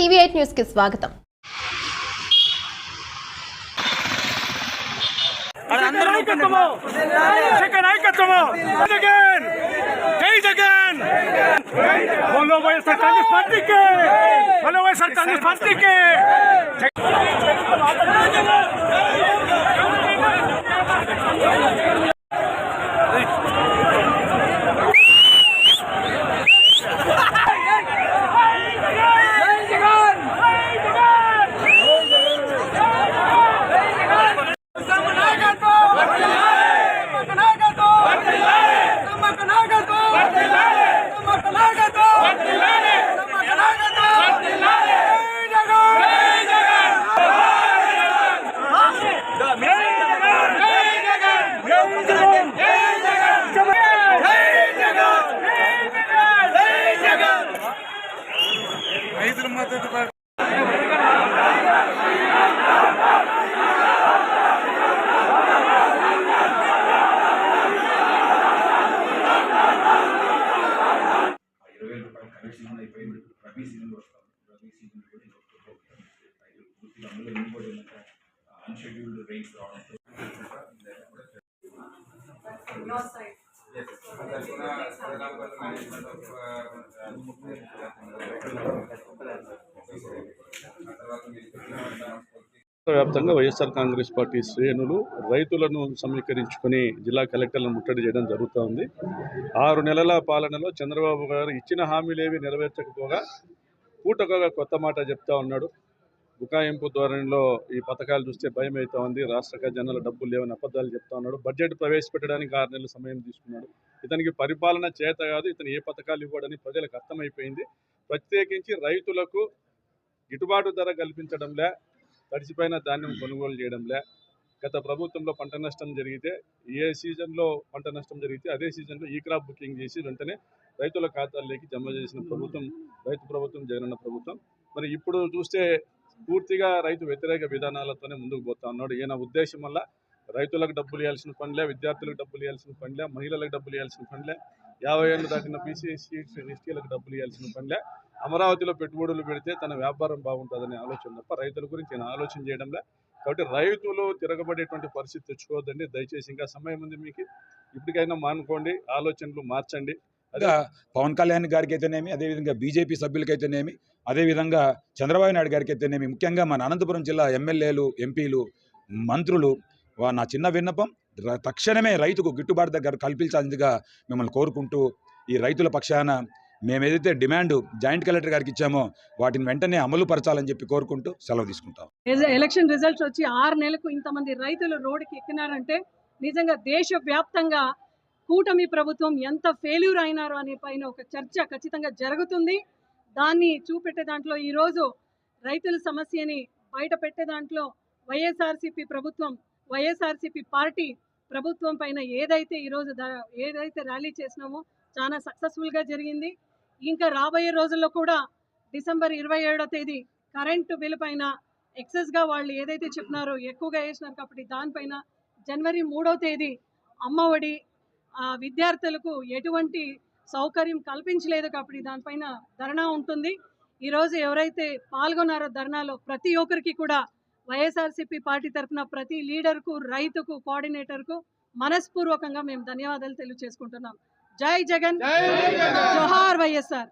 TV eight న్యూస్కి స్వాగతం నాయకత్వము జగన్ నాయకత్వము జగన్ జై జగన్ బోలో వైఎస్ఆర్ కాంగ్రెస్ పార్టీకి బోలో వైఎస్ఆర్ కాంగ్రెస్ పార్టీకి వేల రూపాయలు ఖరీఫ్ సీజన్ అయిపోయింది రబీ సీజన్ వస్తాం రబీ సీజన్ కూడా ఇది ఒక్కొక్క రైతు పూర్తిగా అందులో ఇంకోటి ఏంటంటే అన్షెడ్యూల్డ్ రైన్స్ రాష్ట్రవ్యాప్తంగా వ్యాప్తంగా వైఎస్ఆర్ కాంగ్రెస్ పార్టీ శ్రేణులు రైతులను సమీకరించుకొని జిల్లా కలెక్టర్లను ముట్టడి చేయడం జరుగుతూ ఉంది. ఆరు నెలల పాలనలో చంద్రబాబు గారు ఇచ్చిన హామీలేవి నెరవేర్చకపోగా పూటకగా కొత్త మాట చెప్తా ఉన్నాడు. బుకాయింపు ధోరణిలో ఈ పథకాలు చూస్తే భయం అవుతా ఉంది. రాష్ట్ర ఖజానాలో డబ్బులు లేవని అబద్ధాలు చెప్తా ఉన్నాడు. బడ్జెట్ ప్రవేశపెట్టడానికి ఆరు నెలల సమయం తీసుకున్నాడు. ఇతనికి పరిపాలన చేత కాదు ఇతను ఏ పథకాలు ఇవ్వడని ప్రజలకు అర్థమైపోయింది. ప్రత్యేకించి రైతులకు గిట్టుబాటు ధర కల్పించడంలే తడిచిపోయిన ధాన్యం కొనుగోలు చేయడంలే. గత ప్రభుత్వంలో పంట నష్టం జరిగితే ఏ సీజన్లో పంట నష్టం జరిగితే అదే సీజన్లో ఈ క్రాప్ బుకింగ్ చేసి వెంటనే రైతుల ఖాతాల్లోకి జమ చేసిన ప్రభుత్వం రైతు ప్రభుత్వం జగనన్న ప్రభుత్వం. మరి ఇప్పుడు చూస్తే పూర్తిగా రైతు వ్యతిరేక విధానాలతోనే ముందుకు పోతా ఉన్నాడు. ఈయన ఉద్దేశం వల్ల రైతులకు డబ్బులు ఇవ్వాల్సిన పనిలే విద్యార్థులకు డబ్బులు ఇవ్వాల్సిన పనిలే మహిళలకు డబ్బులు ఇవ్వాల్సిన పనిలే యాభై ఏళ్ళు దాటిన బీసీ ఎస్టీలకు డబ్బులు ఇవ్వాల్సిన పనిలే అమరావతిలో పెట్టుబడులు పెడితే తన వ్యాపారం బాగుంటుందనే ఆలోచన తప్ప రైతుల గురించి నేను ఆలోచన చేయడంలే. కాబట్టి రైతులు తిరగబడేటువంటి పరిస్థితి తెచ్చుకోవద్దండి. దయచేసి ఇంకా సమయం ఉంది మీకు. ఇప్పటికైనా మానుకోండి ఆలోచనలు మార్చండి. అదే పవన్ కళ్యాణ్ గారికి అయితేనేమి అదేవిధంగా బీజేపీ సభ్యులకైతేనేమి అదేవిధంగా చంద్రబాబు నాయుడు గారికి అయితేనేమి ముఖ్యంగా మన అనంతపురం జిల్లా ఎమ్మెల్యేలు ఎంపీలు మంత్రులు నా చిన్న విన్నపం తక్షణమే రైతుకు గిట్టుబాటు దగ్గర కల్పించాల్సిందిగా మిమ్మల్ని కోరుకుంటూ ఈ రైతుల పక్షాన మేము ఏదైతే డిమాండ్ జాయింట్ కలెక్టర్ గారికి ఇచ్చామో వాటిని వెంటనే అమలు పరచాలని చెప్పి కోరుకుంటూ సెలవు తీసుకుంటాం. ఎలక్షన్ రిజల్ట్స్ వచ్చి ఆరు నెలలకు ఇంతమంది రైతులు రోడ్డుకి ఎక్కినారంటే నిజంగా దేశవ్యాప్తంగా కూటమి ప్రభుత్వం ఎంత ఫెయిల్యూర్ అయినారో అనే పైన ఒక చర్చ ఖచ్చితంగా జరుగుతుంది. దాన్ని చూపెట్టే దాంట్లో ఈరోజు రైతుల సమస్యని బయట పెట్టే దాంట్లో వైఎస్ఆర్సీపీ ప్రభుత్వం వైఎస్ఆర్సీపీ పార్టీ ప్రభుత్వం పైన ఏదైతే ఈరోజు ద- ఏదైతే ర్యాలీ చేసినామో చాలా సక్సెస్ఫుల్గా జరిగింది. ఇంకా రాబోయే రోజుల్లో కూడా డిసెంబర్ ఇరవై ఏడో తేదీ కరెంటు బిల్ పైన ఎక్సెస్గా వాళ్ళు ఏదైతే చెప్పినారో ఎక్కువగా వేసినారు కాబట్టి దానిపైన జనవరి మూడో తేదీ అమ్మఒడి విద్యార్థులకు ఎటువంటి సౌకర్యం కల్పించలేదు కాబట్టి దానిపైన ధర్నా ఉంటుంది. ఈరోజు ఎవరైతే పాల్గొన్నారో ధర్నాలో ప్రతి ఒక్కరికి కూడా వైఎస్ఆర్సీపీ పార్టీ తరఫున ప్రతి లీడర్కు రైతుకు కోఆర్డినేటర్కు మనస్పూర్వకంగా మేము ధన్యవాదాలు తెలియజేసుకుంటున్నాం. జై జగన్ జోహార్ వైఎస్ఆర్.